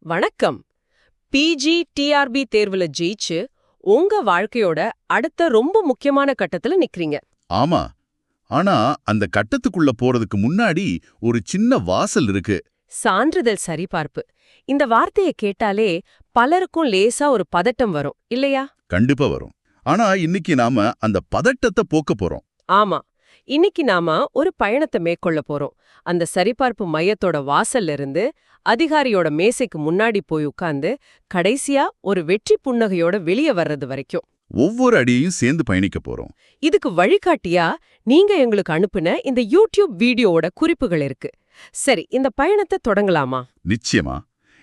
வணக்கம். PG TRP தேர்வுல ஜெயிச்சு உங்க வாழ்க்கையோட அடுத்த ரொம்ப முக்கியமான கட்டத்துல நிக்கிறீங்க. ஆமா. ஆனா அந்த கட்டத்துக்குள்ள போறதுக்கு முன்னாடி ஒரு சின்ன வாசல் இருக்கு. சான்றிதழ் சரிபார்ப்பு. இந்த வார்த்தையை கேட்டாலே பலருக்கும் லேசா ஒரு பதட்டம் வரும் இல்லையா? கண்டிப்பா வரும். ஆனா இன்னைக்கு நாம அந்த பதட்டத்தை போக்க போறோம். ஆமா. இன்னைக்கு நாம ஒரு பயணத்தை மேற்கொள்ள போறோம். அந்த சரிபார்ப்பு மையத்தோட வாசல்ல இருந்து அதிகாரியோட மேசைக்கு முன்னாடி போய் உட்கார்ந்து கடைசியா ஒரு வெற்றி புன்னகையோட வெளியே வர்றது வரைக்கும். ஒவ்வொரு அடியையும் சேர்ந்து பயணிக்க போறோம். இதுக்கு வழிகாட்டியா நீங்க எங்களுக்கு அனுப்புன இந்த யூடியூப் வீடியோவோட குறிப்புகள் இருக்கு. சரி இந்த பயணத்தை தொடங்கலாமா? நிச்சயமா.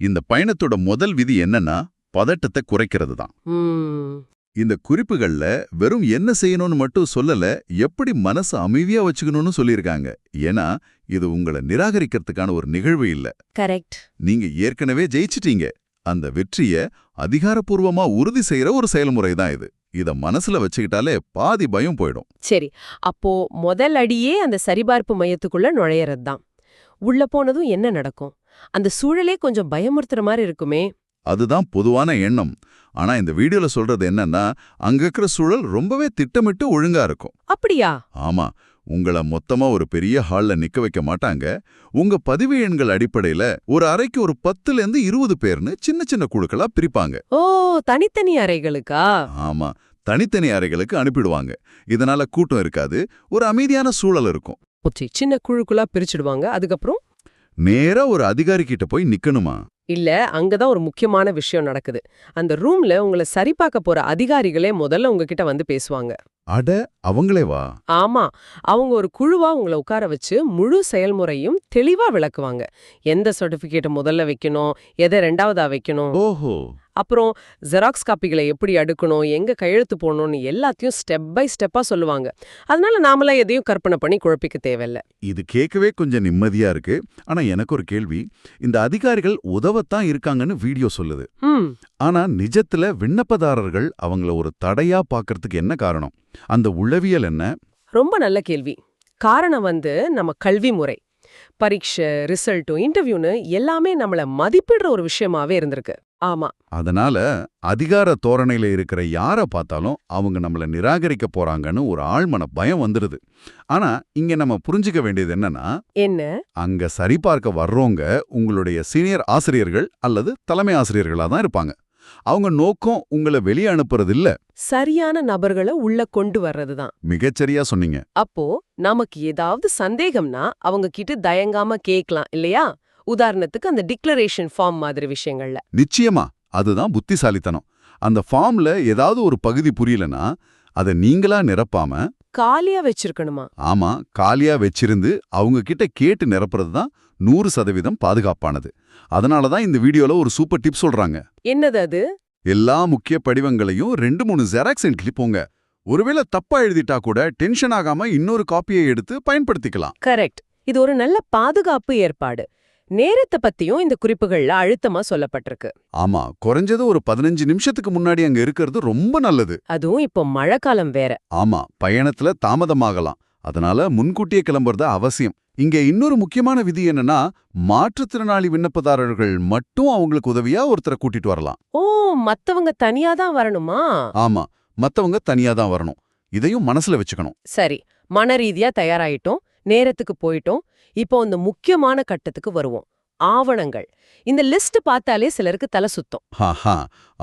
இந்த பயணத்தோட முதல் விதி என்னன்னா பதட்டத்தை குறைக்கிறது தான் இந்த குறிப்புகள்ல வெறும் என்ன செய்யணும்னு மட்டும் சொல்லல எப்படி மனசு அமைதியா வச்சுக்கணும்னு சொல்லியிருக்காங்க. ஏன்னா இது உங்களை நிராகரிக்கிறதுக்கான ஒரு நிகழ்வு இல்ல. கரெக்ட். நீங்க ஏற்கனவே ஜெயிச்சிட்டீங்க. அந்த வெற்றிய அதிகாரப்பூர்வமா உறுதி செய்யற ஒரு செயல்முறை தான் இது. இத மனசுல வச்சுக்கிட்டாலே பாதி பயம் போயிடும். சரி அப்போ முதல் அடியே அந்த சரிபார்ப்பு மையத்துக்குள்ள நுழையறது தான் உள்ள போனதும் என்ன நடக்கும்? அந்த சூழலே கொஞ்சம் பயமுறுத்துற மாதிரி இருக்குமே. அதுதான் பொதுவான எண்ணம். ஆனா இந்த வீடியோல சொல்றது என்னன்னா அங்க இருக்கிற சூழல் ரொம்பவே திட்டமிட்டு ஒழுங்கா இருக்கும். அப்படியா? ஆமா. உங்களை மொத்தமா ஒரு பெரிய ஹால்ல நிக்க வைக்க மாட்டாங்க. உங்க பதிவு எண்கள் அடிப்படையில ஒரு அறைக்கு ஒரு பத்துல இருந்து இருபது பேர்னு சின்ன சின்ன குழுக்களா பிரிப்பாங்க. ஓ தனித்தனி அறைகளுக்கா? ஆமா. தனித்தனி அறைகளுக்கு அனுப்பிடுவாங்க. இதனால கூட்டம் இருக்காது. ஒரு அமைதியான சூழல் இருக்கும். சின்ன குழுக்குள்ளா பிரிச்சுடுவாங்க. அதுக்கப்புறம்? நேரா ஒரு அதிகாரி கிட்ட போய் நிக்கணுமா? இல்ல அங்கதான் ஒரு முக்கியமான விஷயம் நடக்குது. அந்த ரூம்ல உங்களை சரிபார்க்க போற அதிகாரிகளே முதல்ல உங்ககிட்ட வந்து பேசுவாங்க. அட அவங்களே வா. ஆமா அவங்க ஒரு குழுவா உங்களை உட்கார வச்சு முழு செயல்முறையும் தெளிவா விளக்குவாங்க. எந்த சர்டிபிகேட்டை முதல்ல வைக்கணும் எதை ரெண்டாவதா வைக்கணும்? ஓஹோ. அப்புறம் ஜெராக்ஸ் காப்பிகளை எப்படி அடுக்கணும் எங்க கையெழுத்து போடணும்னு எல்லாத்தையும் ஸ்டெப் பை ஸ்டெப்பா சொல்லுவாங்க. அதனால நாமளா எதையும் கற்பனை பண்ணி குழப்பிக்க தேவையில்ல. இது கேட்கவே கொஞ்சம் நிம்மதியா இருக்கு. ஆனா எனக்கு ஒரு கேள்வி. இந்த அதிகாரிகள் உதவத்தான் இருக்காங்கன்னு வீடியோ சொல்லுது. ஆனா நிஜத்துல விண்ணப்பதாரர்கள் அவங்கள ஒரு தடையா பார்க்கறதுக்கு என்ன காரணம்? அந்த உளவியல் என்ன? ரொம்ப நல்ல கேள்வி. காரணம் வந்து நம்ம கல்வி முறை. பரீட்சை ரிசல்ட்டும் இன்டர்வியூன்னு எல்லாமே நம்மள மதிப்பிடுற ஒரு விஷயமாவே இருந்திருக்கு. ஆமா. அதனால அதிகார தோரணையில இருக்கிற யார பார்த்தாலும் அவங்க நம்மள நிராகரிக்க போறாங்கன்னு ஒரு ஆழ்மன பயம் வந்துடுது ஆனா இங்க நம்ம புரிஞ்சுக்க வேண்டியது என்னன்னா என்ன? அங்க சரிபார்க்க வர்றவங்க உங்களுடைய சீனியர் ஆசிரியர்கள் அல்லது தலைமை ஆசிரியர்களா தான் இருப்பாங்க. அவங்க நோக்கம் உங்களை வெளியே அனுப்புறது இல்ல சரியான நபர்களை உள்ள கொண்டு வர்றதுதான். மிகச்சரியா சொன்னீங்க. அப்போ நமக்கு ஏதாவது சந்தேகம்னா அவங்க கிட்ட தயங்காம கேட்கலாம் இல்லையா? உதாரணத்துக்கு அந்த டிக்ளரேஷன் ஃபார்ம் மாதிரி விஷயங்கள்ல. நிச்சயமா அதுதான் புத்திசாலித்தனம். அந்த ஃபார்ம்ல ஏதாவது ஒரு பகுதி புரியலனா அதை நீங்களா நிரப்பாம காலியா வச்சிருக்கணுமா? ஆமா காலியா வச்சிருந்து அவங்க கிட்ட கேட்டு நிரப்புறது தான் நூறு சதவீதம் பாதுகாப்பானது. அதனால தான் இந்த வீடியோல ஒரு சூப்பர் டிப் சொல்றாங்க. என்னது அது? எல்லா முக்கிய படிவங்களையும் ரெண்டு மூணு ஜெராக்ஸ் போங்க. ஒருவேளை தப்பா எழுதிட்டா கூட டென்ஷன் ஆகாம இன்னொரு காப்பியை எடுத்து பயன்படுத்திக்கலாம். கரெக்ட். இது ஒரு நல்ல பாதுகாப்பு ஏற்பாடு. நேரத்தை பத்தியும் இந்த குறிப்புகள்ல அழுத்தமா சொல்லப்பட்டிருக்கு. ஆமா குறைஞ்சது ஒரு பதினஞ்சு நிமிஷத்துக்கு முன்னாடி அங்க இருக்கிறது ரொம்ப நல்லது. அதுவும் இப்போ மழைக்காலம் வேற. ஆமா பயணத்துல தாமதமாகலாம். அதனால முன்கூட்டியே கிளம்புறது அவசியம். இங்க இன்னொரு முக்கியமான விதி என்னன்னா மாற்றுத்திறனாளி விண்ணப்பதாரர்கள் மட்டும் அவங்களுக்கு உதவியா ஒருத்தரை கூட்டிட்டு வரலாம். ஓ மத்தவங்க தனியா தான் வரணுமா? ஆமா மத்தவங்க தனியா தான் வரணும். இதையும் மனசுல வச்சுக்கணும். சரி மன ரீதியா தயாராயிட்டோம் நேரத்துக்கு போயிட்டோம் இப்போ இந்த முக்கியமான கட்டத்துக்கு வருவோம். ஆவணங்கள். இந்த லிஸ்ட் பார்த்தாலே சிலருக்கு தலை சுத்தம்.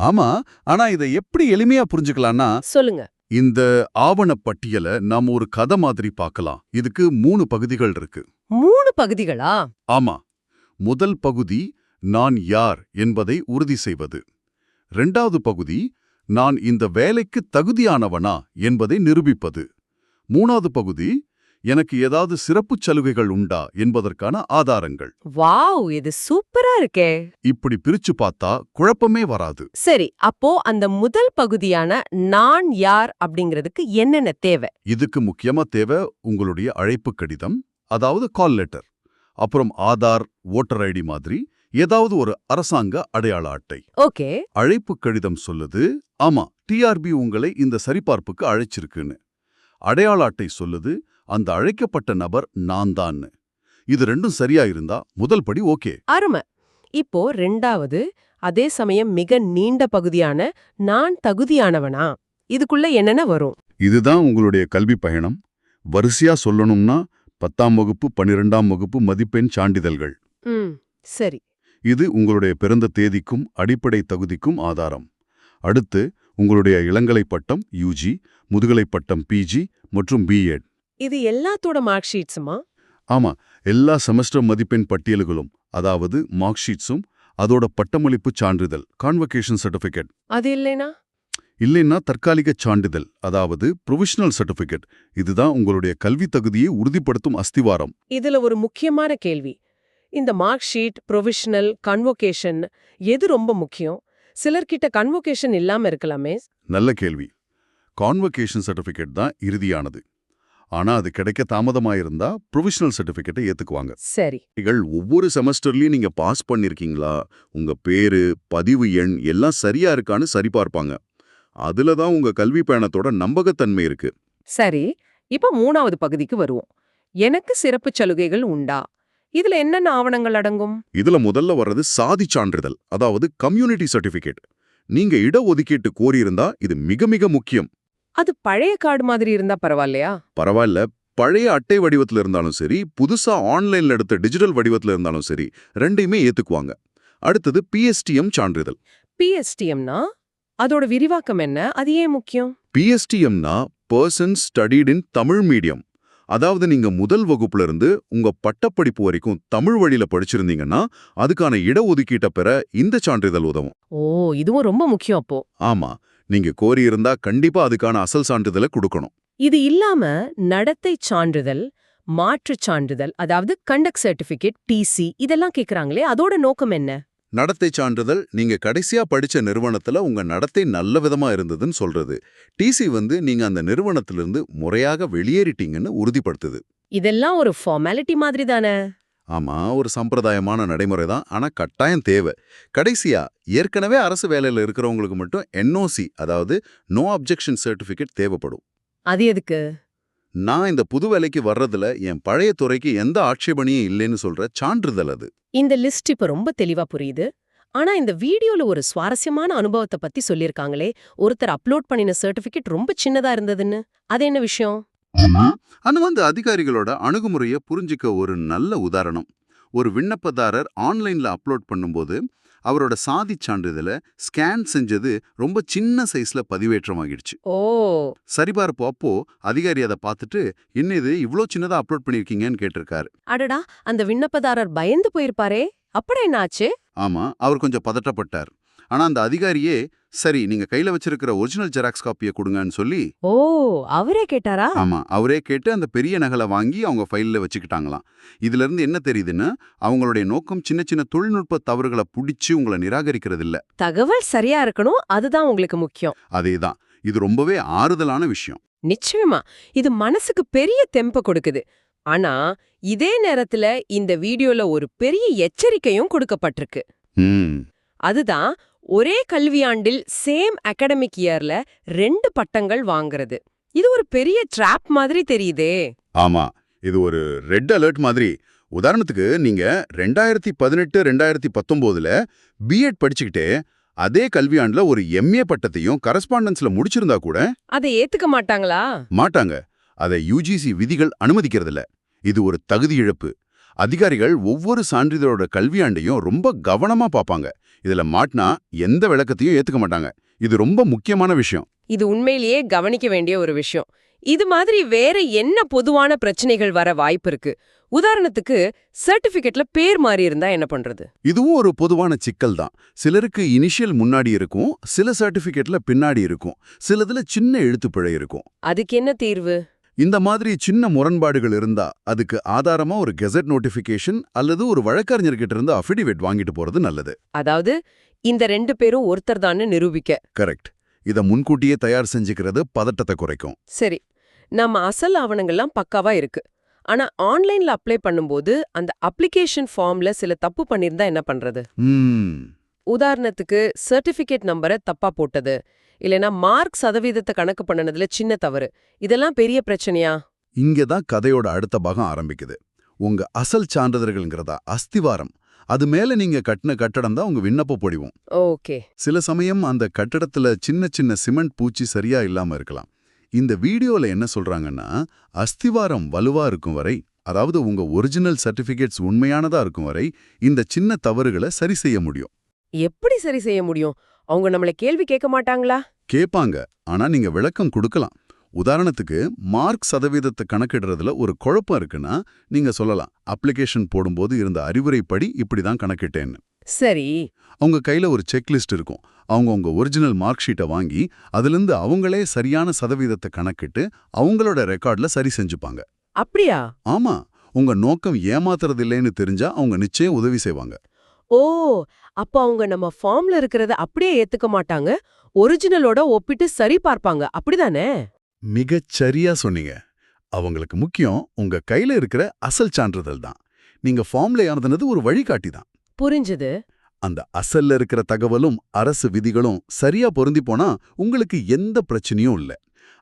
ஆமா. ஆனா இதை எப்படி எளிமையா புரிஞ்சுக்கலாம்னா சொல்லுங்க. இந்த ஆவண பட்டியலை நாம ஒரு கதை மாதிரி பார்க்கலாம். இதுக்கு மூணு பகுதிகள் இருக்கு. மூணு பகுதிகளா? ஆமா. முதல் பகுதி நான் யார் என்பதை உறுதி செய்வது. ரெண்டாவது பகுதி நான் இந்த வேலைக்கு தகுதியானவனா என்பதை நிரூபிப்பது. மூணாவது பகுதி எனக்கு ஏதாவது சிறப்புச் சலுகைகள் உண்டா என்பதற்கான ஆதாரங்கள். வாவ்! இது சூப்பரா இருக்கே. இப்படி பிரிச்சு பார்த்தா குழப்பமே வராது. சரி அப்போ அந்த முதல் பகுதியான நான் யார் அப்படிங்கிறதுக்கு என்னென்ன தேவை? இதுக்கு முக்கியமா தேவை உங்களுடைய அழைப்பு கடிதம் அதாவது கால் லெட்டர் அப்புறம் ஆதார் ஓட்டர் ஐடி மாதிரி ஏதாவது ஒரு அரசாங்க அடையாள அட்டை. ஓகே. அழைப்பு கடிதம் சொல்லுது ஆமா டிஆர்பி உங்களை இந்த சரிபார்ப்புக்கு அழைச்சிருக்குன்னு. அடையாள அட்டை சொல்லுது அந்த அழைக்கப்பட்ட நபர் நான் தான்னு இது ரெண்டும் சரியா இருந்தா முதல் படி ஓகே. அருமை. இப்போ ரெண்டாவது அதே சமயம் மிக நீண்ட பகுதியான நான் தகுதியானவனா? இதுக்குள்ள என்னென்ன வரும்? இதுதான் உங்களுடைய கல்வி பயணம். வரிசையா சொல்லணும்னா பத்தாம் வகுப்பு பன்னிரெண்டாம் வகுப்பு மதிப்பெண் சான்றிதழ்கள். சரி. இது உங்களுடைய பிறந்த தேதிக்கும் அடிப்படை தகுதிக்கும் ஆதாரம். அடுத்து உங்களுடைய இளங்கலை பட்டம் யூஜி முதுகலை பட்டம் பிஜி மற்றும் பிஎட் இது எல்லாத்தோட மார்க் ஷீட்ஸுமா? ஆமா எல்லா செமஸ்டர் மதிப்பெண் பட்டியல்களும் அதாவது மார்க் ஷீட்ஸும் அதோட பட்டமளிப்பு சான்றிதழ் கான்வகேஷன் சர்டிஃபிகேட் அது இல்லைனா? இல்லைன்னா தற்காலிக சான்றிதழ் அதாவது ப்ரொவிஷனல் சர்டிஃபிகேட் இதுதான் உங்களுடைய கல்வி தகுதியை உறுதிப்படுத்தும் அஸ்திவாரம். இதுல ஒரு முக்கியமான கேள்வி. இந்த மார்க் ஷீட் ப்ரொவிஷனல் கன்வோகேஷன் எது ரொம்ப முக்கியம்? சிலர்கிட்ட கன்வோகேஷன் இல்லாம இருக்கலாமே? நல்ல கேள்வி. கான்வகேஷன் சர்டிஃபிகேட் தான் இறுதியானது. ஆனா அது கிடைக்க தாமதமாயிருந்தா ப்ரொவிஷனல் சர்டிஃபிகேட்டை ஏத்துக்குவாங்க. சரி. நீங்கள் ஒவ்வொரு செமஸ்டர்லயும் நீங்க பாஸ் பண்ணிருக்கீங்களா? உங்க பேரு பதிவு எண் எல்லாம் சரியா இருக்கான்னு சரிபார்ப்பாங்க. அதுல தான் உங்க கல்வி பயணத்தோட நம்பகத்தன்மை இருக்கு. சரி இப்ப மூணாவது பகுதிக்கு வருவோம். எனக்கு சிறப்பு சலுகைகள் உண்டா? இதுல என்னென்ன ஆவணங்கள் அடங்கும்? இதுல முதல்ல வர்றது சாதி சான்றிதழ் அதாவது கம்யூனிட்டி சர்டிஃபிகேட் நீங்க இடஒதுக்கீட்டு கோரியிருந்தா இது மிக மிக முக்கியம். அது பழைய கார்டு மாதிரி இருந்தா பரவாயில்லையா? பரவாயில்ல. பழைய அட்டை வடிவத்துல இருந்தாலும் சரி புதுசா ஆன்லைன்ல எடுத்த டிஜிட்டல் வடிவத்துல இருந்தாலும் சரி ரெண்டையுமே ஏத்துக்குவாங்க. அடுத்தது பிஎஸ்டிஎம் சான்றிதழ். பிஎஸ்டிஎம்னா அதோட விரிவாக்கம் என்ன? அது ஏன் முக்கியம்? பிஎஸ்டிஎம்னா person studied in Tamil medium அதாவது நீங்க முதல் வகுப்புல இருந்து உங்க பட்டப்படிப்பு வரைக்கும் தமிழ் வழியில படிச்சிருந்தீங்கன்னா அதுக்கான இடஒதுக்கீட்டை பெற இந்த சான்றிதழ் உதவும். ஓ இதுவும் ரொம்ப முக்கியம் அப்போ. ஆமா. நீங்க கோரியிருந்தா கண்டிப்பா அதுக்கான அசல் சான்றிதழை கொடுக்கணும். இது இல்லாம நடத்தை சான்றிதழ் மாற்றுச் சான்றிதழ் அதாவது கண்டக்ட் சர்டிபிகேட் டிசி இதெல்லாம் கேக்குறாங்களே அதோட நோக்கம் என்ன? நடத்தை சான்றிதழ் நீங்க கடைசியா படிச்ச நிறுவனத்துல உங்க நடத்தை நல்ல விதமா இருந்ததுன்னு சொல்றது. டிசி வந்து நீங்க அந்த நிறுவனத்திலிருந்து முறையாக வெளியேறிட்டீங்கன்னு உறுதிப்படுத்துது. இதெல்லாம் ஒரு ஃபார்மாலிட்டி மாதிரி தானே? ஆமா ஒரு சம்பிரதாயமான நடைமுறை தான். ஆனா கட்டாயம் தேவை. கடைசியா ஏற்கனவே அரசு வேலையில இருக்கிறவங்களுக்கு மட்டும் என்ஓசி அதாவது நோ அப்ஜெக்ஷன் சர்டிபிகேட் தேவைப்படும். அது எதுக்கு? நான் இந்த புது வேலைக்கு வர்றதுல என் பழைய துறைக்கு எந்த ஆட்சேபணியும் இல்லைன்னு சொல்ற சான்றிதழ் அது. இந்த லிஸ்ட் இப்ப ரொம்ப தெளிவா புரியுது. ஆனா இந்த வீடியோல ஒரு சுவாரஸ்யமான அனுபவத்தை பத்தி சொல்லிருக்காங்களே ஒருத்தர் அப்லோட் பண்ணின சர்டிபிகேட் ரொம்ப சின்னதா இருந்ததுன்னு. அது என்ன விஷயம்? அது வந்து அதிகாரிகளோட அணுகுமுறையை புரிஞ்சுக்க ஒரு நல்ல உதாரணம். ஒரு விண்ணப்பதாரர் ஆன்லைன்ல அப்லோட் பண்ணும்போது அவரோட சாதிச் சான்றிதழை ஸ்கேன் செஞ்சது ரொம்ப சின்ன சைஸ்ல பதிவேற்றமாகிடுச்சு. ஓ. சரிபார்ப்பு அப்போ அதிகாரி அதை பார்த்துட்டு என்ன இது? இவ்ளோ சின்னதா அப்லோட் பண்ணிருக்கீங்கன்னு கேட்டிருக்காரு. அடடா! அந்த விண்ணப்பதாரர் பயந்து போயிருப்பாரே. அப்பட என்னாச்சு? ஆமா. அவர் கொஞ்சம் பதட்டப்பட்டார். ஆனா அந்த அதிகாரியே சரி நீங்க கையில வச்சிருக்கிற ஒரிஜினல் ஜெராக்ஸ் காப்பியை கொடுங்கன்னு சொல்லி ஓ அவரே கேட்டாரா? ஆமா அவரே கேட்டு அந்த பெரிய நகலை வாங்கி அவங்க ஃபைல்ல வச்சுக்கிட்டாங்களாம். இதுல இருந்து என்ன தெரியுதுன்னா அவங்களுடைய நோக்கம் சின்ன சின்ன தொழில்நுட்ப தவறுகளை புடிச்சு உங்களை நிராகரிக்கிறது இல்ல தகவல் சரியா இருக்கணும் அதுதான் உங்களுக்கு முக்கியம். அதேதான். இது ரொம்பவே ஆறுதலான விஷயம். நிச்சயமா இது மனசுக்கு பெரிய தெம்ப கொடுக்குது. ஆனா இதே நேரத்துல இந்த வீடியோல ஒரு பெரிய எச்சரிக்கையும் கொடுக்கப்பட்டிருக்கு. அதுதான் ஒரே கல்வியாண்டில் சேம் அகாடமிக் இயர்ல ரெண்டு பட்டங்கள் வாங்குறது. இது ஒரு பெரிய ட்ராப் மாதிரி தெரியுதே. ஆமா இது ஒரு ரெட் அலர்ட் மாதிரி. உதாரணத்துக்கு நீங்க ரெண்டாயிரத்தி பதினெட்டு ரெண்டாயிரத்தி பத்தொன்பதுல பிஎட் படிச்சுக்கிட்டே அதே கல்வியாண்டுல ஒரு எம்ஏ பட்டத்தையும் கரஸ்பாண்டன்ஸ்ல முடிச்சிருந்தா கூட அதை ஏத்துக்க மாட்டாங்களா? மாட்டாங்க. அதை யூஜிசி விதிகள் அனுமதிக்கிறதில்ல. இது ஒரு தகுதி இழப்பு. அதிகாரிகள் ஒவ்வொரு சான்றிதழோட கல்வியாண்டையும் ரொம்ப கவனமா பார்ப்பாங்க. இதுல மாட்டினா எந்த விளக்கத்தையும் ஏத்துக்க மாட்டாங்க. இது ரொம்ப முக்கியமான விஷயம். இது உண்மையிலேயே கவனிக்க வேண்டிய ஒரு விஷயம். இது மாதிரி வேற என்ன பொதுவான பிரச்சனைகள் வர வாய்ப்பு இருக்கு? உதாரணத்துக்கு சர்டிபிகேட்ல பேர் மாறி இருந்தா என்ன பண்றது? இதுவும் ஒரு பொதுவான சிக்கல் தான். சிலருக்கு இனிஷியல் முன்னாடி இருக்கும் சில சர்டிபிகேட்ல பின்னாடி இருக்கும் சிலதுல சின்ன எழுத்துப்பிழை இருக்கும். அதுக்கு என்ன தீர்வு? இந்த மாதிரி சின்ன முரண்பாடுகள் இருந்தா அதுக்கு ஆதாரமா ஒரு கெசட் நோட்டிபிகேஷன் அல்லது ஒரு வழக்கறிஞர்கிட்ட இருந்து அஃபிடவிட் வாங்கிட்டு போறது நல்லது. அதாவது இந்த ரெண்டு பேரும் ஒருத்தர் நிரூபிக்க. கரெக்ட். இத முன்கூட்டியே தயார் செஞ்சுக்கிறது பதட்டத்தை குறைக்கும். சரி நம்ம அசல் ஆவணங்கள்லாம் பக்காவா இருக்கு. ஆனா ஆன்லைன்ல அப்ளை பண்ணும்போது அந்த அப்ளிகேஷன் ஃபார்ம்ல சில தப்பு பண்ணிருந்தா என்ன பண்றது? உதாரணத்துக்கு சர்டிபிகேட் நம்பரை தப்பா போட்டது. இல்லனா மார்க் சதவீதத்தை கணக்கு பண்ணுனதுல சின்ன தவறு. இதெல்லாம் பெரிய பிரச்சனையா? இங்க தான் கதையோட அடுத்த பாகம் ஆரம்பிக்குது. உங்க அசல் சான்றிதழ்கள்ங்கிறதா அஸ்திவாரம். அது மேல நீங்க கட்டின கட்டடம் தான் உங்க விண்ணப்ப படிவம். ஓகே. சில சமயம் அந்த கட்டடத்துல சின்ன சின்ன சிமெண்ட் பூச்சி சரியா இல்லாம இருக்கலாம். இந்த வீடியோல என்ன சொல்றாங்கன்னா அஸ்திவாரம் வலுவா இருக்கும் வரை அதாவது உங்க ஒரிஜினல் சர்டிபிகேட்ஸ் உண்மையானதா இருக்கும் வரை இந்த சின்ன தவறுகளை சரி செய்ய முடியும். எப்படி சரி செய்ய முடியும்? அவங்க நம்மள கேள்வி கேட்க மாட்டாங்களா? கேட்பாங்க. ஆனா நீங்க விளக்கம் கொடுக்கலாம். உதாரணத்துக்கு மார்க் சதவீதத்தை கணக்கிடுறதுல ஒரு குழப்பம் இருக்குன்னா நீங்க சொல்லலாம் அப்ளிகேஷன் போடும்போது இருந்த அறிவுரைப்படி இப்படிதான் கணக்கிட்டேன்னு. சரி. அவங்க கையில ஒரு செக்லிஸ்ட் இருக்கும். அவங்க உங்க ஒரிஜினல் மார்க் ஷீட்டை வாங்கி அதிலிருந்து அவங்களே சரியான சதவீதத்தை கணக்கிட்டு அவங்களோட ரெக்கார்ட்ல சரி செஞ்சுப்பாங்க. அப்படியா? ஆமா. உங்க நோக்கம் ஏமாத்துறது இல்லைன்னு தெரிஞ்சா அவங்க நிச்சயம் உதவி செய்வாங்க. ஓ அப்ப அவங்க நம்ம ஃபார்ம்ல இருக்கிறத அப்படியே ஏத்துக்க மாட்டாங்க. ஒரிஜினலோட ஒப்பிட்டு சரி பார்ப்பாங்க. அப்படிதானே? மிகச் சரியா சொன்னீங்க. அவங்களுக்கு முக்கியம் உங்க கையில இருக்கிற அசல் சான்றிதழ் தான். நீங்க ஃபார்ம்ல எழுதுனது ஒரு வழிகாட்டி தான். புரிஞ்சது. அந்த அசல்ல இருக்கிற தகவலும் அரசு விதிகளும் சரியா பொருந்தி போனா உங்களுக்கு எந்த பிரச்சனையும் இல்ல.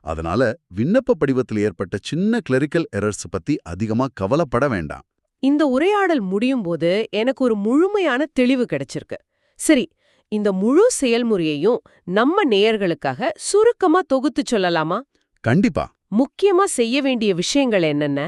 அதனால விண்ணப்ப படிவத்தில் ஏற்பட்ட சின்ன கிளரிக்கல் எரர்ஸ் பத்தி அதிகமா கவலைப்பட வேண்டாம். இந்த உரையாடல் முடியும் போது எனக்கு ஒரு முழுமையான தெளிவு கிடைச்சிருக்கு. சரி இந்த முழு செயல்முறையையும் நம்ம நேயர்களுக்காக சுருக்கமா தொகுத்து சொல்லலாமா? கண்டிப்பா. முக்கியமா செய்ய வேண்டிய விஷயங்கள் என்னென்ன?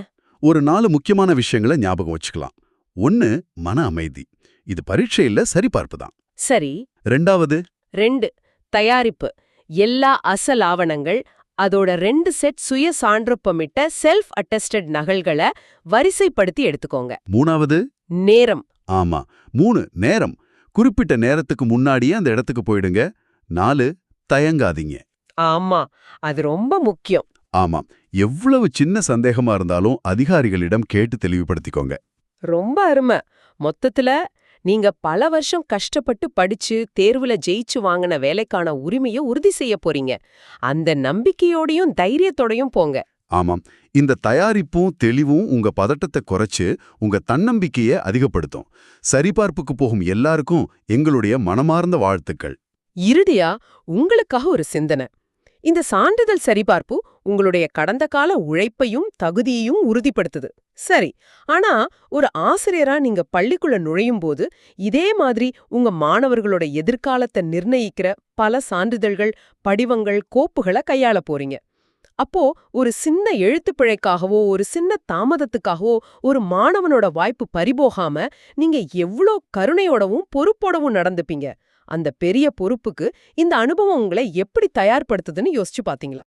ஒரு நாலு முக்கியமான விஷயங்களை ஞாபகம் வச்சுக்கலாம். ஒன்னு மன அமைதி. இது பரீட்சையில சரிபார்ப்பு தான். சரி. ரெண்டாவது? ரெண்டு தயாரிப்பு. எல்லா அசல் ஆவணங்கள் அதோட ரெண்டு செட் சுய சான்றொப்பமிட்ட செல்ஃப் அட்டஸ்டட் நகல்களை வரிசைப்படுத்தி எடுத்துக்கோங்க. மூணாவது? நேரம். ஆமா. மூணு நேரம். குறிப்பிட்ட நேரத்துக்கு முன்னாடியே அந்த இடத்துக்கு போயிடுங்க. நாலு தயங்காதீங்க. ஆமா. அது ரொம்ப முக்கியம். ஆமாம் எவ்வளவு சின்ன சந்தேகமா இருந்தாலும் அதிகாரிகளிடம் கேட்டு தெளிவுபடுத்திக்கோங்க. ரொம்ப அருமை. மொத்தத்துல நீங்க பல வருஷம் கஷ்டப்பட்டு படிச்சு தேர்வுல ஜெயிச்சு வாங்கின வேலைக்கான உரிமையை உறுதி செய்ய போறீங்க. அந்த நம்பிக்கையோடையும் தைரியத்தோடையும் போங்க. ஆமாம். இந்த தயாரிப்பும் தெளிவும் உங்க பதட்டத்தை குறைச்சு உங்க தன்னம்பிக்கையை அதிகப்படுத்தும். சரிபார்ப்புக்கு போகும் எல்லாருக்கும் எங்களுடைய மனமார்ந்த வாழ்த்துக்கள். இறுதியா உங்களுக்காக ஒரு சிந்தனை. இந்த சான்றிதழ் சரிபார்ப்பு உங்களுடைய கடந்த கால உழைப்பையும் தகுதியையும் உறுதிப்படுத்துது. சரி ஆனா ஒரு ஆசிரியரா நீங்க பள்ளிக்குள்ள நுழையும் போது இதே மாதிரி உங்க மாணவர்களோட எதிர்காலத்தை நிர்ணயிக்கிற பல சான்றிதழ்கள் படிவங்கள் கோப்புகளை கையாள போறீங்க. அப்போ ஒரு சின்ன எழுத்துப்பிழைக்காகவோ ஒரு சின்ன தாமதத்துக்காகவோ ஒரு மாணவனோட வாய்ப்பு பறிபோகாம நீங்க எவ்ளோ கருணையோடவும் பொறுப்போடவும் நடந்துப்பீங்க. அந்த பெரிய பொறுப்புக்கு இந்த அனுபவம் உங்களை எப்படி தயார்படுத்துதுன்னு யோசிச்சு பாத்தீங்களா?